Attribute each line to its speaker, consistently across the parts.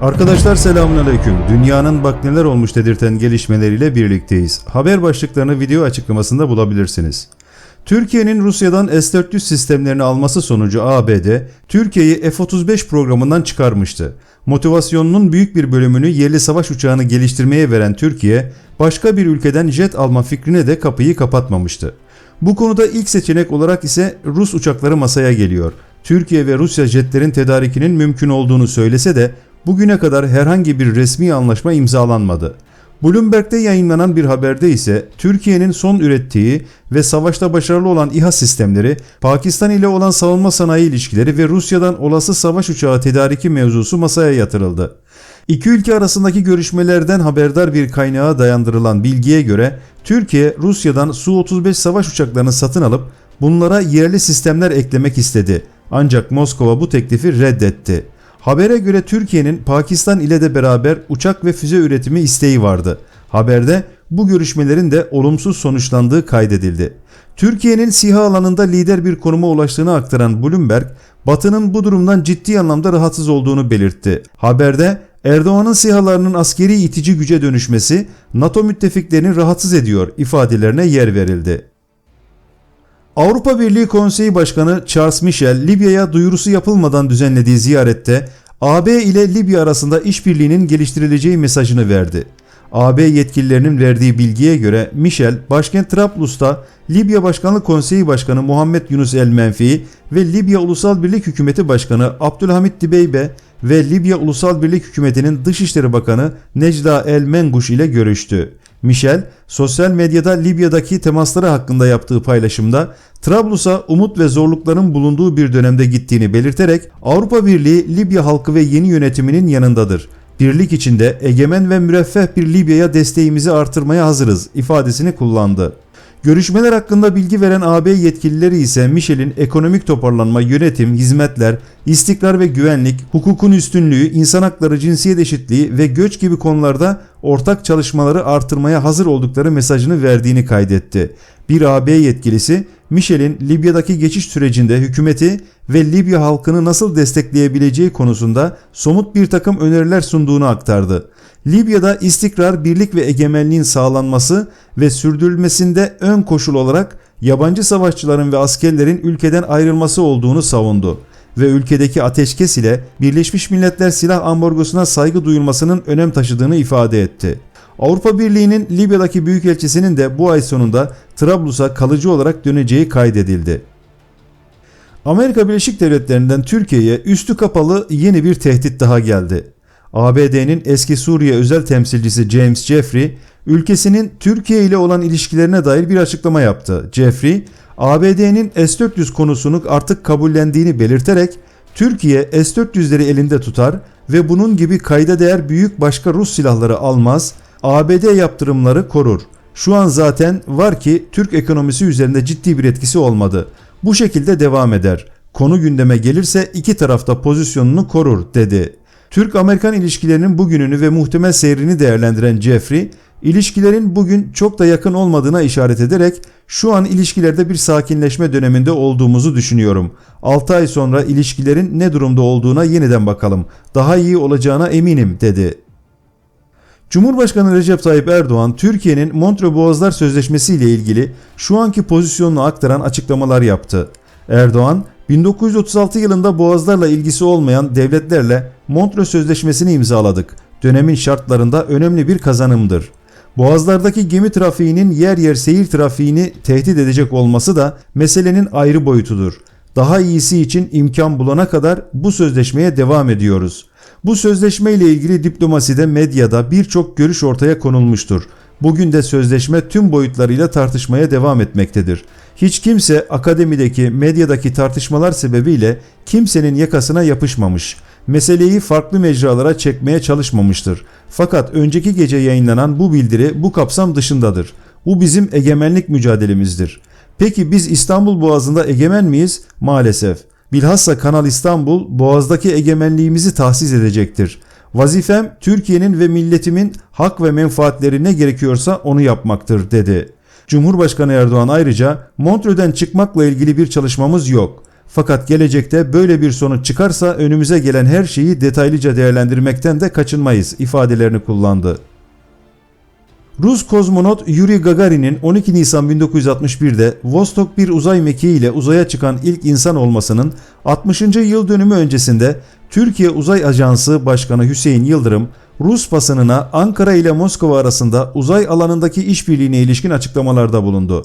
Speaker 1: Arkadaşlar selamünaleyküm. Dünyanın bak neler olmuş dedirten gelişmeleriyle birlikteyiz. Haber başlıklarını video açıklamasında bulabilirsiniz. Türkiye'nin Rusya'dan S-400 sistemlerini alması sonucu ABD, Türkiye'yi F-35 programından çıkarmıştı. Motivasyonunun büyük bir bölümünü yerli savaş uçağını geliştirmeye veren Türkiye, başka bir ülkeden jet alma fikrine de kapıyı kapatmamıştı. Bu konuda ilk seçenek olarak ise Rus uçakları masaya geliyor. Türkiye ve Rusya jetlerin tedarikinin mümkün olduğunu söylese de bugüne kadar herhangi bir resmi anlaşma imzalanmadı. Bloomberg'de yayınlanan bir haberde ise Türkiye'nin son ürettiği ve savaşta başarılı olan İHA sistemleri, Pakistan ile olan savunma sanayi ilişkileri ve Rusya'dan olası savaş uçağı tedariki mevzusu masaya yatırıldı. İki ülke arasındaki görüşmelerden haberdar bir kaynağa dayandırılan bilgiye göre Türkiye Rusya'dan Su-35 savaş uçaklarını satın alıp bunlara yerli sistemler eklemek istedi. Ancak Moskova bu teklifi reddetti. Habere göre Türkiye'nin Pakistan ile de beraber uçak ve füze üretimi isteği vardı. Haberde bu görüşmelerin de olumsuz sonuçlandığı kaydedildi. Türkiye'nin SİHA alanında lider bir konuma ulaştığını aktaran Bloomberg, Batı'nın bu durumdan ciddi anlamda rahatsız olduğunu belirtti. Haberde Erdoğan'ın SİHA'larının askeri itici güce dönüşmesi NATO müttefiklerini rahatsız ediyor ifadelerine yer verildi. Avrupa Birliği Konseyi Başkanı Charles Michel, Libya'ya duyurusu yapılmadan düzenlediği ziyarette AB ile Libya arasında işbirliğinin geliştirileceği mesajını verdi. AB yetkililerinin verdiği bilgiye göre Michel, başkent Trablus'ta Libya Başkanlık Konseyi Başkanı Muhammed Yunus El Menfi ve Libya Ulusal Birlik Hükümeti Başkanı Abdülhamit Dibeybe ve Libya Ulusal Birlik Hükümeti'nin Dışişleri Bakanı Necda El Menguş ile görüştü. Michel, sosyal medyada Libya'daki temasları hakkında yaptığı paylaşımda Trablus'a umut ve zorlukların bulunduğu bir dönemde gittiğini belirterek Avrupa Birliği Libya halkı ve yeni yönetiminin yanındadır. Birlik içinde egemen ve müreffeh bir Libya'ya desteğimizi artırmaya hazırız ifadesini kullandı. Görüşmeler hakkında bilgi veren AB yetkilileri ise Michel'in ekonomik toparlanma, yönetim, hizmetler, istikrar ve güvenlik, hukukun üstünlüğü, insan hakları, cinsiyet eşitliği ve göç gibi konularda ortak çalışmaları artırmaya hazır oldukları mesajını verdiğini kaydetti. Bir AB yetkilisi Michel'in Libya'daki geçiş sürecinde hükümeti ve Libya halkını nasıl destekleyebileceği konusunda somut bir takım öneriler sunduğunu aktardı. Libya'da istikrar, birlik ve egemenliğin sağlanması ve sürdürülmesinde ön koşul olarak yabancı savaşçıların ve askerlerin ülkeden ayrılması olduğunu savundu ve ülkedeki ateşkes ile Birleşmiş Milletler silah ambargosuna saygı duyulmasının önem taşıdığını ifade etti. Avrupa Birliği'nin Libya'daki büyükelçisinin de bu ay sonunda Trablus'a kalıcı olarak döneceği kaydedildi. Amerika Birleşik Devletleri'nden Türkiye'ye üstü kapalı yeni bir tehdit daha geldi. ABD'nin eski Suriye özel temsilcisi James Jeffrey, ülkesinin Türkiye ile olan ilişkilerine dair bir açıklama yaptı. Jeffrey, ABD'nin S-400 konusunu artık kabullendiğini belirterek, Türkiye S-400'leri elinde tutar ve bunun gibi kayda değer büyük başka Rus silahları almaz, ABD yaptırımları korur. Şu an zaten var ki Türk ekonomisi üzerinde ciddi bir etkisi olmadı. Bu şekilde devam eder. Konu gündeme gelirse iki tarafta pozisyonunu korur dedi. Türk-Amerikan ilişkilerinin bugününü ve muhtemel seyrini değerlendiren Jeffrey, ilişkilerin bugün çok da yakın olmadığına işaret ederek şu an ilişkilerde bir sakinleşme döneminde olduğumuzu düşünüyorum. 6 ay sonra ilişkilerin ne durumda olduğuna yeniden bakalım. Daha iyi olacağına eminim dedi. Cumhurbaşkanı Recep Tayyip Erdoğan, Türkiye'nin Montreux Boğazlar Sözleşmesi ile ilgili şu anki pozisyonunu aktaran açıklamalar yaptı. Erdoğan, 1936 yılında boğazlarla ilgisi olmayan devletlerle Montreux Sözleşmesi'ni imzaladık. Dönemin şartlarında önemli bir kazanımdır. Boğazlardaki gemi trafiğinin yer yer seyir trafiğini tehdit edecek olması da meselenin ayrı boyutudur. Daha iyisi için imkan bulana kadar bu sözleşmeye devam ediyoruz. Bu sözleşme ile ilgili diplomaside, medyada birçok görüş ortaya konulmuştur. Bugün de sözleşme tüm boyutlarıyla tartışmaya devam etmektedir. Hiç kimse akademideki, medyadaki tartışmalar sebebiyle kimsenin yakasına yapışmamış. Meseleyi farklı mecralara çekmeye çalışmamıştır. Fakat önceki gece yayınlanan bu bildiri bu kapsam dışındadır. Bu bizim egemenlik mücadelemizdir. Peki biz İstanbul Boğazı'nda egemen miyiz? Maalesef. Bilhassa Kanal İstanbul Boğaz'daki egemenliğimizi tahsis edecektir. Vazifem Türkiye'nin ve milletimin hak ve menfaatleri ne gerekiyorsa onu yapmaktır dedi. Cumhurbaşkanı Erdoğan ayrıca Montreux'den çıkmakla ilgili bir çalışmamız yok. Fakat gelecekte böyle bir sonuç çıkarsa önümüze gelen her şeyi detaylıca değerlendirmekten de kaçınmayız ifadelerini kullandı. Rus kozmonot Yuri Gagarin'in 12 Nisan 1961'de Vostok 1 uzay mekiği ile uzaya çıkan ilk insan olmasının 60. yıl dönümü öncesinde Türkiye Uzay Ajansı Başkanı Hüseyin Yıldırım, Rus basınına Ankara ile Moskova arasında uzay alanındaki işbirliğine ilişkin açıklamalarda bulundu.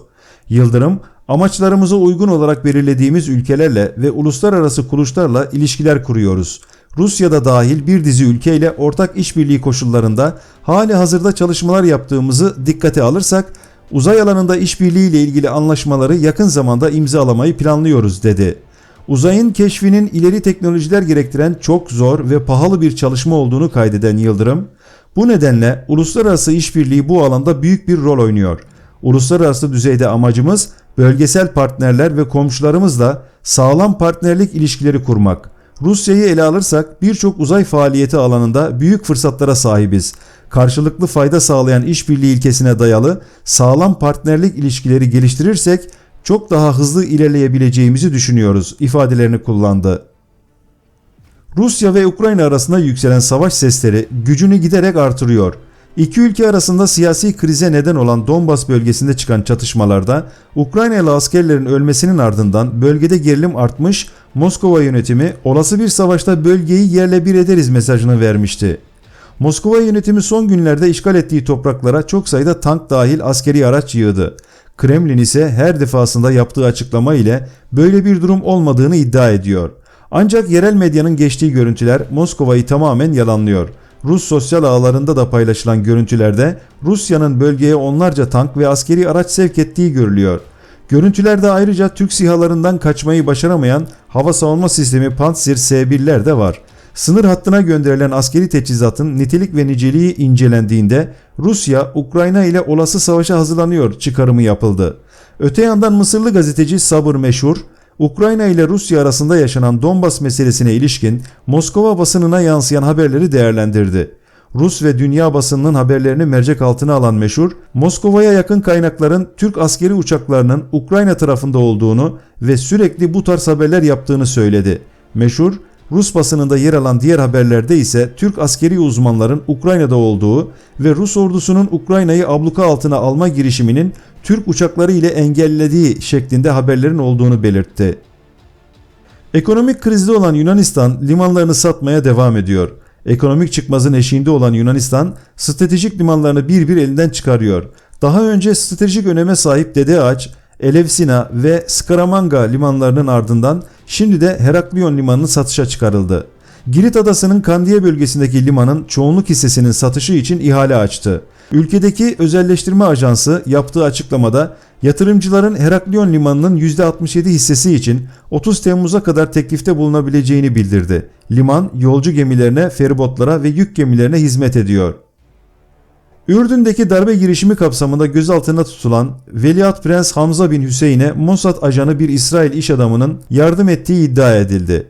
Speaker 1: Yıldırım, amaçlarımıza uygun olarak belirlediğimiz ülkelerle ve uluslararası kuruluşlarla ilişkiler kuruyoruz. Rusya'da dahil bir dizi ülkeyle ortak işbirliği koşullarında hali hazırda çalışmalar yaptığımızı dikkate alırsak uzay alanında işbirliği ile ilgili anlaşmaları yakın zamanda imzalamayı planlıyoruz dedi. Uzayın keşfinin ileri teknolojiler gerektiren çok zor ve pahalı bir çalışma olduğunu kaydeden Yıldırım, bu nedenle uluslararası işbirliği bu alanda büyük bir rol oynuyor. Uluslararası düzeyde amacımız bölgesel partnerler ve komşularımızla sağlam partnerlik ilişkileri kurmak. Rusya'yı ele alırsak birçok uzay faaliyeti alanında büyük fırsatlara sahibiz. Karşılıklı fayda sağlayan işbirliği ilkesine dayalı sağlam partnerlik ilişkileri geliştirirsek çok daha hızlı ilerleyebileceğimizi düşünüyoruz ifadelerini kullandı. Rusya ve Ukrayna arasında yükselen savaş sesleri gücünü giderek artırıyor. İki ülke arasında siyasi krize neden olan Donbas bölgesinde çıkan çatışmalarda Ukraynalı askerlerin ölmesinin ardından bölgede gerilim artmış, Moskova yönetimi olası bir savaşta bölgeyi yerle bir ederiz mesajını vermişti. Moskova yönetimi son günlerde işgal ettiği topraklara çok sayıda tank dahil askeri araç yığdı. Kremlin ise her defasında yaptığı açıklama ile böyle bir durum olmadığını iddia ediyor. Ancak yerel medyanın geçtiği görüntüler Moskova'yı tamamen yalanlıyor. Rus sosyal ağlarında da paylaşılan görüntülerde Rusya'nın bölgeye onlarca tank ve askeri araç sevk ettiği görülüyor. Görüntülerde ayrıca Türk sihalarından kaçmayı başaramayan hava savunma sistemi Pantsir S-1'ler de var. Sınır hattına gönderilen askeri teçhizatın nitelik ve niceliği incelendiğinde Rusya, Ukrayna ile olası savaşa hazırlanıyor çıkarımı yapıldı. Öte yandan Mısırlı gazeteci Sabır Meşhur, Ukrayna ile Rusya arasında yaşanan Donbas meselesine ilişkin Moskova basınına yansıyan haberleri değerlendirdi. Rus ve dünya basınının haberlerini mercek altına alan meşhur, Moskova'ya yakın kaynakların Türk askeri uçaklarının Ukrayna tarafında olduğunu ve sürekli bu tarz haberler yaptığını söyledi. Meşhur, Rus basınında yer alan diğer haberlerde ise Türk askeri uzmanların Ukrayna'da olduğu ve Rus ordusunun Ukrayna'yı abluka altına alma girişiminin Türk uçakları ile engellediği şeklinde haberlerin olduğunu belirtti. Ekonomik krizde olan Yunanistan limanlarını satmaya devam ediyor. Ekonomik çıkmazın eşiğinde olan Yunanistan stratejik limanlarını bir bir elinden çıkarıyor. Daha önce stratejik öneme sahip Dede Ağaç, Elefsina ve Skaramanga limanlarının ardından şimdi de Heraklion limanının satışa çıkarıldı. Girit adasının Kandiye bölgesindeki limanın çoğunluk hissesinin satışı için ihale açtı. Ülkedeki özelleştirme ajansı yaptığı açıklamada yatırımcıların Heraklion limanının %67 hissesi için 30 Temmuz'a kadar teklifte bulunabileceğini bildirdi. Liman yolcu gemilerine, feribotlara ve yük gemilerine hizmet ediyor. Ürdün'deki darbe girişimi kapsamında gözaltına tutulan Veliaht Prens Hamza bin Hüseyin'e Mossad ajanı bir İsrail iş adamının yardım ettiği iddia edildi.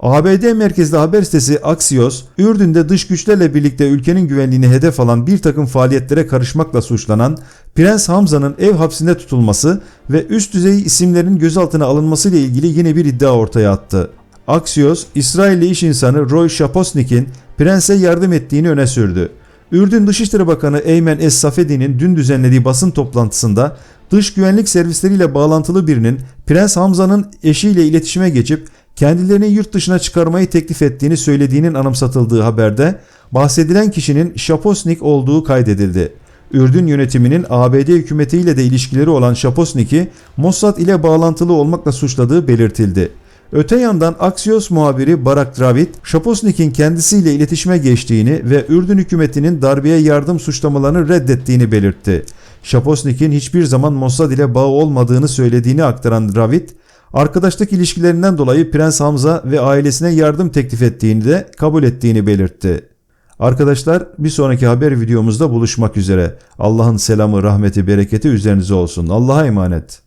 Speaker 1: ABD merkezli haber sitesi Axios, Ürdün'de dış güçlerle birlikte ülkenin güvenliğini hedef alan bir takım faaliyetlere karışmakla suçlanan Prens Hamza'nın ev hapsinde tutulması ve üst düzey isimlerin gözaltına alınması ile ilgili yine bir iddia ortaya attı. Axios, İsrailli iş insanı Roy Shaposnik'in prense yardım ettiğini öne sürdü. Ürdün Dışişleri Bakanı Eymen Es-Safedi'nin dün düzenlediği basın toplantısında dış güvenlik servisleriyle bağlantılı birinin Prens Hamza'nın eşiyle iletişime geçip kendilerini yurt dışına çıkarmayı teklif ettiğini söylediğinin anımsatıldığı haberde bahsedilen kişinin Shaposnik olduğu kaydedildi. Ürdün yönetiminin ABD hükümetiyle de ilişkileri olan Shaposnik'i Mossad ile bağlantılı olmakla suçladığı belirtildi. Öte yandan Axios muhabiri Barak Dravid, Shaposnik'in kendisiyle iletişime geçtiğini ve Ürdün hükümetinin darbeye yardım suçlamalarını reddettiğini belirtti. Shaposnik'in hiçbir zaman Mossad ile bağı olmadığını söylediğini aktaran Dravid, arkadaşlık ilişkilerinden dolayı Prens Hamza ve ailesine yardım teklif ettiğini de kabul ettiğini belirtti. Arkadaşlar bir sonraki haber videomuzda buluşmak üzere. Allah'ın selamı, rahmeti, bereketi üzerinize olsun. Allah'a emanet.